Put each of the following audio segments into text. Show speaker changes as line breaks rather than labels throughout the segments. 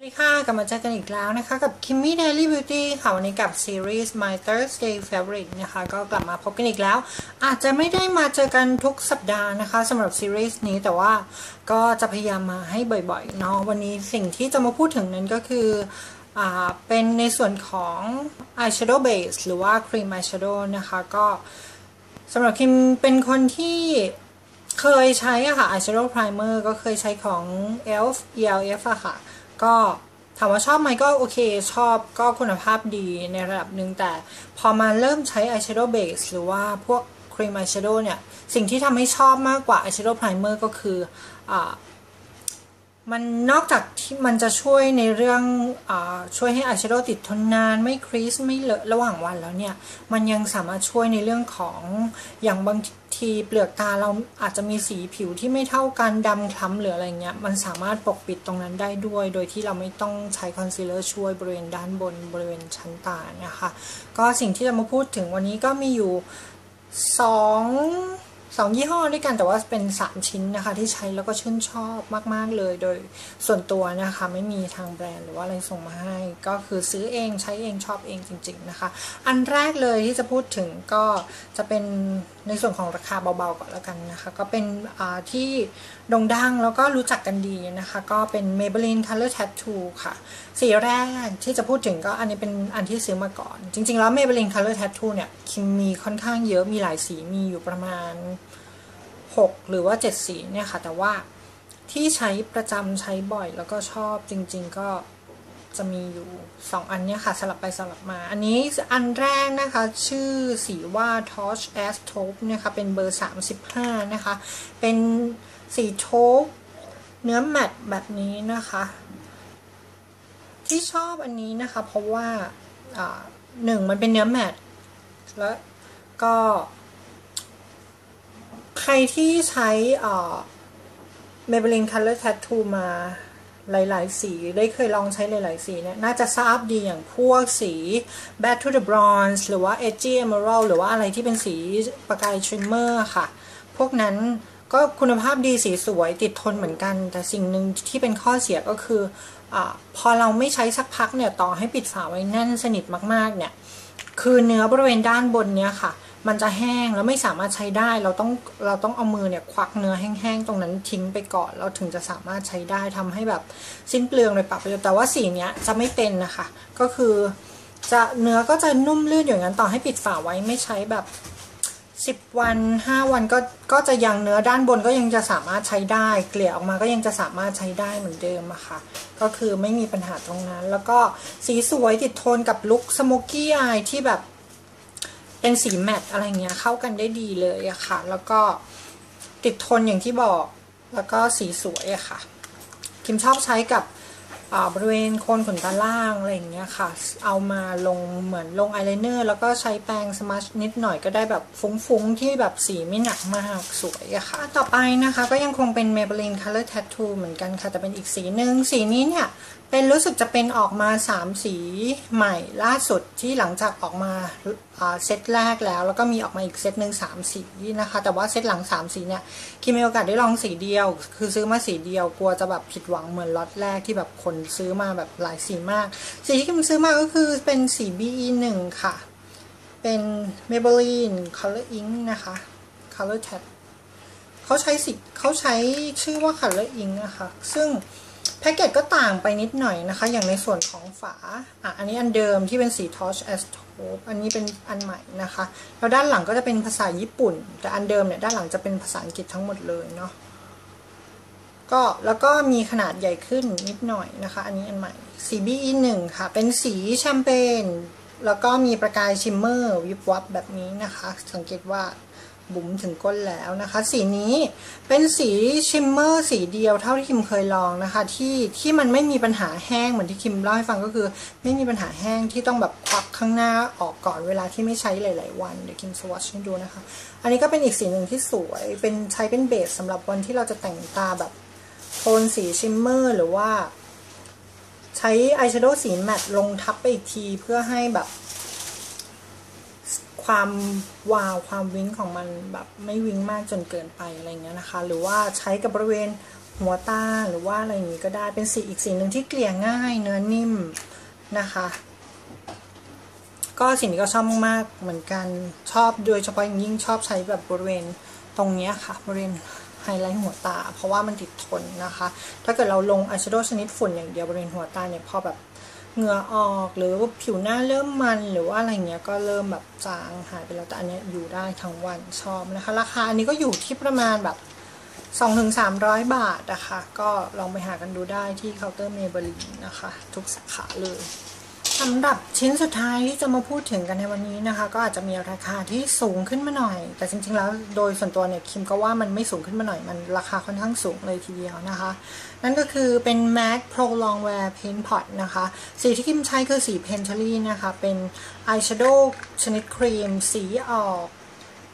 สวัสดีค่ะ กลับมาเจอกันอีกแล้วนะคะ กับ Kimmy Daily Beauty ค่ะ วันนี้กับซีรีส์ My Thursday Favorite นะคะ ก็กลับมาพบกันอีกแล้ว อาจจะไม่ได้มาเจอกันทุกสัปดาห์นะคะสำหรับซีรีส์นี้แต่ว่าก็จะพยายามมาให้บ่อยๆเนาะวันนี้สิ่งที่จะมาพูดถึงนั้นก็คืออเป็นในส่วนของ eyeshadow base หรือว่า cream eyeshadow นะคะก็สำหรับคิมเป็นคนที่เคยใช้อะค่ะ eyeshadow primer ก็เคยใช้ของ ELF ELF อะค่ะ ก็ถามว่าชอบไหมก็โอเคชอบก็คุณภาพดีในระดับหนึ่งแต่พอมาเริ่มใช้อายแชโดว์เบสหรือว่าพวกครีมอายแชโดว์เนี่ย สิ่งที่ทำให้ชอบมากกว่าอายแชโดว์ไพรเมอร์ก็คืออ มันนอกจากที่มันจะช่วยในเรื่องอช่วยให้อายแชโดว์ติดทนนานไม่ครีสไม่เลอะระหว่างวันแล้วเนี่ย มันยังสามารถช่วยในเรื่องของอย่างบางทีเปลือกตาเราอาจจะมีสีผิวที่ไม่เท่ากันดำคล้ำหรืออะไรเงี้ยมันสามารถปกปิดตรงนั้นได้ด้วย โดยที่เราไม่ต้องใช้คอนซีลเลอร์ช่วยบริเวณด้านบนบริเวณชั้นตานะคะ ก็สิ่งที่จะมาพูดถึงวันนี้ก็มีอยู่สอง สองยี่ห้อด้วยกันแต่ว่าเป็น 3 ชิ้นนะคะ ที่ใช้แล้วก็ชื่นชอบมาก ๆ เลยโดยส่วนตัวนะคะ ไม่มีทางแบรนด์หรือว่าอะไรส่งมาให้ ก็คือซื้อเองใช้เองชอบเองจริง ๆ นะคะ อันแรกเลยที่จะพูดถึงก็จะเป็น ในส่วนของราคาเบาๆก่อนแล้วกันนะคะ ก็เป็นที่โด่งดังแล้วก็รู้จักกันดีนะคะ ก็เป็น Maybelline Color Tattoo ค่ะ สีแรกที่จะพูดถึงก็อันนี้เป็นอันที่ซื้อมาก่อน จริงๆแล้ว Maybelline Color Tattoo เนี่ยคิมมีค่อนข้างเยอะมีหลายสีมีอยู่ประมาณ 6 หรือว่า 7 สีเนี่ยค่ะ แต่ว่าที่ใช้ประจำใช้บ่อยแล้วก็ชอบจริง ๆ ก็ จะมีอยู่ 2 อันเนี้ยค่ะ สลับไปสลับมา อันนี้อันแรกนะคะ ชื่อสีว่า Torch a s t o p e นะคะเป็นเบอร์ 35 นะคะ เป็นสีโทปเนื้อแมตต์แบบนี้นะคะ ที่ชอบอันนี้นะคะ เพราะว่าหนึ่งมันเป็นเนื้อแมตต์แล้วก็ ใครที่ใช้เอ่อ Maybelline Color Tattoo มา หลาย ๆ สีได้เคยลองใช้หลาย ๆ สีเนี่ยน่าจะทราบดีอย่างพวกสี Bad to the Bronze หรือว่า Edgy Emerald หรือว่าอะไรที่เป็นสีประกาย Shimmer ค่ะ พวกนั้นก็คุณภาพดีสีสวยติดทนเหมือนกัน แต่สิ่งหนึ่งที่เป็นข้อเสียก็คืออพอเราไม่ใช้สักพักเนี่ยต่อให้ปิดฝาไว้แน่นสนิทมาก ๆ เนี่ย คือเนื้อบริเวณด้านบนเนี่ยค่ะ มันจะแห้งแล้วไม่สามารถใช้ได้ เราต้องเราต้องเอามือเนี่ยควักเนื้อแห้งๆตรงนั้นทิ้งไปก่อนเราถึงจะสามารถใช้ได้ทำให้แบบสิ้นเปลืองเลยปรับไปแต่ว่าสีเนี้ยจะไม่เป็นนะคะ ก็คือจะเนื้อก็จะนุ่มลื่นอย่างนั้นต่อให้ปิดฝาไว้ไม่ใช้แบบสิบวันห้าวันก็ก็จะยังเนื้อด้านบนก็ยังจะสามารถใช้ได้ เกลี่ยออกมาก็ยังจะสามารถใช้ได้เหมือนเดิมอะค่ะ ก็คือไม่มีปัญหาตรงนั้น แล้วก็สีสวยติดโทนกับลุคสโมกี้อายที่แบบ เป็นสีแมตต์อะไรเงี้ยเข้ากันได้ดีเลยอะค่ะ แล้วก็ติดทนอย่างที่บอกแล้วก็สีสวยอะค่ะ คิมชอบใช้กับบริเวณโคนขนตาล่างอะไรอย่างเงี้ยค่ะ เอามาลงเหมือนลงอายไลเนอร์ แล้วก็ใช้แปรงสมัชนิดหน่อยก็ได้แบบฟุ้งๆ ที่แบบสีไม่หนักมากสวยอะค่ะ ต่อไปนะคะก็ยังคงเป็น Maybelline Color Tattoo เหมือนกันค่ะ แต่เป็นอีกสีหนึ่งสีนี้เนี่ยเป็นรู้สึกจะเป็นออกมา3สีใหม่ล่าสุดที่หลังจากออกมาเซตแรกแล้ว แล้วก็มีออกมาอีกเซตหนึ่งสามสีนะคะ แต่ว่าเซตหลัง3สีเนี่ยคิมมีโอกาสได้ลองสีเดียว คือซื้อมาสีเดียวกลัวจะแบบผิดหวังเหมือนล็อตแรกที่แบบคนซื้อมาแบบหลายสีมาก สีที่คิมซื้อมาก็คือเป็นสี BE1 ค่ะ เป็น Maybelline Color Ink นะคะ Color Tat เขาใช้สีเขาใช้ชื่อว่า Color Ink นะคะ ซึ่ง แพ็กเกจก็ต่างไปนิดหน่อยนะคะ อย่างในส่วนของฝาอะอันนี้อันเดิมที่เป็นสี Torch a s t o p อันนี้เป็นอันใหม่นะคะ แล้วด้านหลังก็จะเป็นภาษาญี่ปุ่น แต่อันเดิมเนี่ยด้านหลังจะเป็นภาษาอังกฤษทั้งหมดเลยเนาะก็แล้วก็มีขนาดใหญ่ขึ้นนิดหน่อยนะคะ อันนี้อันใหม่สี BE1 ค่ะ เป็นสีแชมเปญแล้วก็มีประกายชิมเมอร์วิบวับแบบนี้นะคะ สังเกตว่า บุ๋มถึงก้นแล้วนะคะ สีนี้เป็นสีชิมเมอร์สีเดียวเท่าที่คิมเคยลองนะคะ ที่ที่มันไม่มีปัญหาแห้งเหมือนที่คิมเล่าให้ฟังก็คือ ไม่มีปัญหาแห้งที่ต้องแบบควักข้างหน้าออกก่อนเวลาที่ไม่ใช้หลาย ๆ วันเดี๋ยวคิมสวอชให้ดูนะคะ อันนี้ก็เป็นอีกสีหนึ่งที่สวย เป็นใช้เป็นเบสสำหรับวันที่เราจะแต่งตาแบบโทนสีชิมเมอร์หรือว่า ใช้อายแชโดว์สีแมตต์ลงทับไปอีกทีเพื่อให้แบบ ความวาวความวิ้งของมันแบบไม่วิ้งมากจนเกินไปอะไรเงี้ยนะคะ หรือว่าใช้กับบริเวณหัวตาหรือว่าอะไรอย่างนี้ก็ได้เป็นสีอีกสีหนึ่งที่เกลี่ยง่ายเนื้อนิ่มนะคะ ก็สินี้ก็ชอบมากเหมือนกันชอบโดยเฉพาะยิ่งชอบใช้แบบบริเวณตรงนี้ค่ะ บริเวณไฮไลท์หัวตา เพราะว่ามันติดทนนะคะ ถ้าเกิดเราลงอายแชโดว์ชนิดฝุ่นอย่างเดียวบริเวณหัวตาเนี่ยพอแบบ เหงื่อออก หรือว่าผิวหน้าเริ่มมันหรือว่าอะไรเงี้ยก็เริ่มแบบจางหายไปแล้วแต่อันนี้อยู่ได้ทั้งวันชอบนะคะ ราคาอันนี้ก็อยู่ที่ประมาณแบบ2-300 บาทนะคะ ก็ลองไปหากันดูได้ที่เคาน์เตอร์เมเบลีนนะคะ ทุกสาขาเลย สำหรับชิ้นสุดท้ายที่จะมาพูดถึงกันในวันนี้นะคะ ก็อาจจะมีราคาที่สูงขึ้นมาหน่อย แต่จริงๆแล้วโดยส่วนตัวเนี่ยคิมก็ว่ามันไม่สูงขึ้นมาหน่อยมันราคาค่อนข้างสูงเลยทีเดียวนะคะ นั่นก็คือเป็น MAC Pro Longwear Paint Pot นะคะ สีที่คิมใช้คือสี Pentary นะคะ เป็น Eyeshadow ชนิดครีม สีออก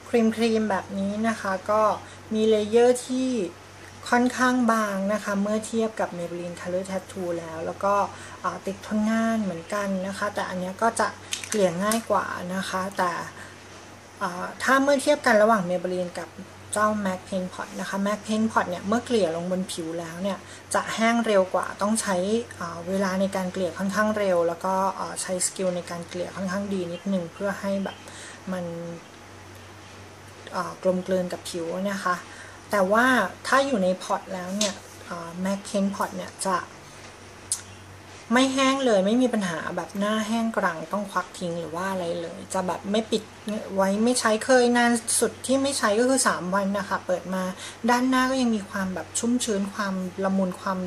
ครีมครีมแบบนี้นะคะ ก็มีเลเยอร์ที่ ค่อนข้างบางนะคะ เมื่อเทียบกับ Maybelline Color Tattoo แล้ว แล้วก็ติดทนงายเหมือนกันนะคะ แต่อันนี้ก็จะเกลี่ยง่ายกว่านะคะ แต่ถ้าเมื่อเทียบกันระหว่าง Maybelline กับเจ้า MAC Paint Pot นะคะ MAC Paint Pot เนี่ย เมื่อเกลี่ยลงบนผิวแล้วเนี่ย จะแห้งเร็วกว่า ต้องใช้เวลาในการเกลี่ยค่อนข้างเร็ว แล้วก็ใช้สกิลในการเกลี่ยค่อนข้างดีนิดนึง เพื่อให้แบบมันกลมกลืนกับผิวนะคะ แต่ว่าถ้าอยู่ในพอตแล้วเนี่ยแมคเคนพอตเนี่ยจะไม่แห้งเลยไม่มีปัญหาแบบหน้าแห้งกรังต้องควักทิ้งหรือว่าอะไรเลย จะแบบไม่ปิดไว้ไม่ใช้เคยนานสุดที่ไม่ใช้ก็คือ 3 วันนะคะ เปิดมาด้านหน้าก็ยังมีความแบบชุ่มชื้นความละมุนความ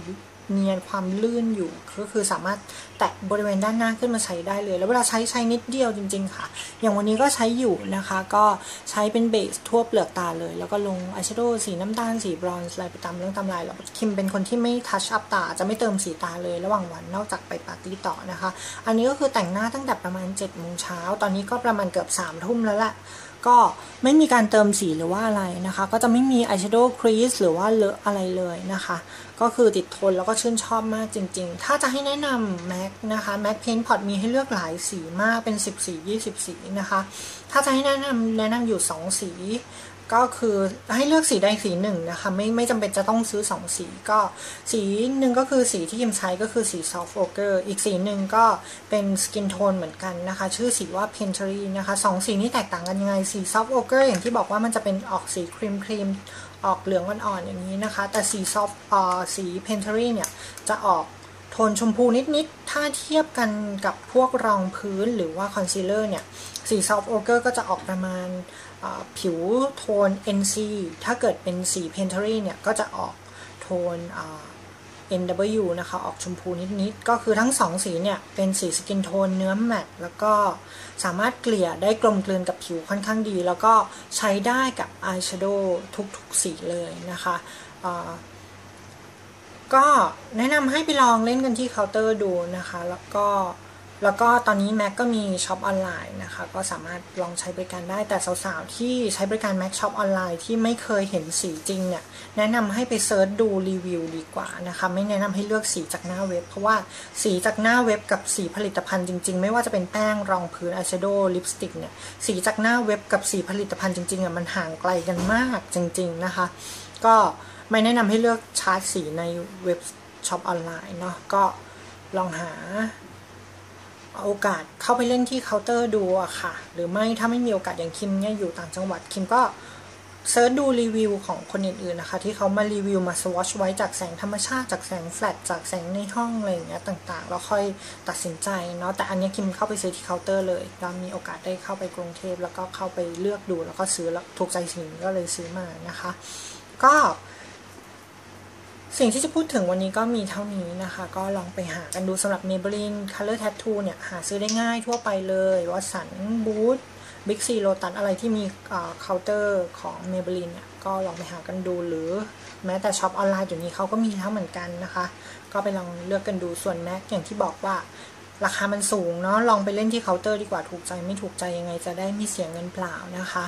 เนียนความลื่นอยู่ก็คือสามารถแตะบริเวณด้านหน้าขึ้นมาใช้ได้เลย แล้วเวลาใช้ใช้นิดเดียวจริง ๆ ค่ะอย่างวันนี้ก็ใช้อยู่นะคะ ก็ใช้เป็นเบสทั่วเปลือกตาเลย แล้วก็ลงอายแชโดว์สีน้ำตาลสีบรอนซ์อะไรไปตามเรื่องตามลายแล้วคิมเป็นคนที่ไม่ทัชอัพตา จะไม่เติมสีตาเลยระหว่างวันนอกจากไปปาร์ตี้ต่อนะคะ อันนี้ก็คือแต่งหน้าตั้งแต่ประมาณ7จ็ดโมงเช้าตอนนี้ก็ประมาณเกือบ3ามทุ่มแล้วแหละก็ไม่มีการเติมสีหรือว่าอะไรนะคะ ก็จะไม่มีอายแชโดว์ครีสหรือว่าเลอะอะไรเลยนะคะ ก็คือติดทนแล้วก็ชื่นชอบมากจริง ๆ ถ้าจะให้แนะนำแม็กนะคะแม็กเพนพอตมีให้เลือกหลายสีมากเป็น 10 สี 20 สีนะคะ ถ้าจะให้แนะนำแนะนำอยู่ 2 สี ก็คือให้เลือกสีใดสีหนึ่งนะคะ ไม่ไม่จำเป็นจะต้องซื้อ 2 สีก็สีหนึ่งก็คือสีที่ยิมใช้ก็คือสี soft ochre อีกสีหนึ่งก็เป็น skin tone เหมือนกันนะคะ ชื่อสีว่า pentary นะคะสองสีนี้แตกต่างกันยังไงสี soft ochre อย่างที่บอกว่ามันจะเป็นออกสีครีมครีมออกเหลืองอ่อนๆอย่างนี้นะคะ แต่สี soft อ่อสี pentary เนี่ยจะออก ทนชมพูนิด ๆ ถ้าเทียบกันกับพวกรองพื้นหรือว่าคอนซีลเลอร์เนี่ย สี soft ochre ก็จะออกประมาณผิวโทน NC ถ้าเกิดเป็นสี Pentary เนี่ย ก็จะออกโทน NW นะคะ ออกชมพูนิด ๆ ก็คือทั้งสองสีเนี่ย เป็นสีสกินโทนเนื้อแมตแล้วก็สามารถเกลี่ยได้กลมกลืนกับผิวค่อนข้างดี แล้วก็ใช้ได้กับอายแชโดว์ทุก ๆ สีเลยนะคะ ก็แนะนำให้ไปลองเล่นกันที่เคาน์เตอร์ดูนะคะ แล้วก็แล้วก็ตอนนี้แม็กก็มีช็อปออนไลน์นะคะ ก็สามารถลองใช้บริการได้แต่สาวๆ ที่ใช้บริการแม็กช็อปออนไลน์ที่ไม่เคยเห็นสีจริงเนี่ย แนะนำให้ไปเซิร์ชดูรีวิวดีกว่านะคะ ไม่แนะนำให้เลือกสีจากหน้าเว็บ เพราะว่าสีจากหน้าเว็บกับสีผลิตภัณฑ์จริงๆ ไม่ว่าจะเป็นแป้งรองพื้นอายแชโดว์ลิปสติกเนี่ยสีจากหน้าเว็บกับสีผลิตภัณฑ์จริงๆอะมันห่างไกลกันมากจริง ๆนะคะ ก็ ไม่แนะนำให้เลือกชาร์จสีในเว็บช็อปออนไลน์เนาะก็ลองหาโอกาสเข้าไปเล่นที่เคาน์เตอร์ดูอะค่ะ หรือไม่ถ้าไม่มีโอกาสอย่างคิมเนี่ยอยู่ต่างจังหวัดคิมก็เซิร์ชดูรีวิวของคนอื่นๆนะคะ ที่เขามารีวิวมาสวอชไว้จากแสงธรรมชาติจากแสงแฟลชจากแสงในห้องอะไรอย่างเงี้ยต่างๆ แล้วค่อยตัดสินใจเนาะแต่อันนี้คิมเข้าไปซื้อที่เคาน์เตอร์เลยเรามีโอกาสได้เข้าไปกรุงเทพแล้วก็เข้าไปเลือกดูแล้วก็ซื้อแล้วถูกใจสิ่งก็เลยซื้อมานะคะ ก็ สิ่งที่จะพูดถึงวันนี้ก็มีเท่านี้นะคะ ก็ลองไปหากันดูสำหรับ Maybelline Color Tattoo เนี่ย หาซื้อได้ง่ายทั่วไปเลยวัสันบูธบิ๊กซีโลตัสอะไรที่มีเคาน์เตอร์ของ Maybelline เนี่ย ก็ลองไปหากันดูหรือแม้แต่ช็อปออนไลน์อยู่นี้เขาก็มีทั้งเหมือนกันนะคะ ก็ไปลองเลือกกันดูส่วนแม็กอย่างที่บอกว่าราคามันสูงเนาะลองไปเล่นที่เคาน์เตอร์ดีกว่าถูกใจไม่ถูกใจยังไงจะได้ไม่เสียเงินเปล่านะคะ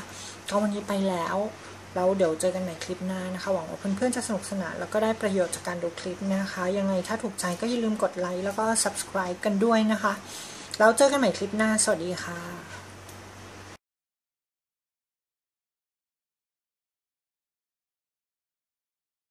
ก็วันนี้ไปแล้ว แล้วเดี๋ยวเจอกันใหม่คลิปหน้านะคะ หวังว่าเพื่อนๆจะสนุกสนานแล้วก็ได้ประโยชน์จากการดูคลิปนะคะ ยังไงถ้าถูกใจก็อย่าลืมกดไลค์แล้วก็ subscribe กันด้วยนะคะ แล้วเจอกันใหม่คลิปหน้า สวัสดีค่ะ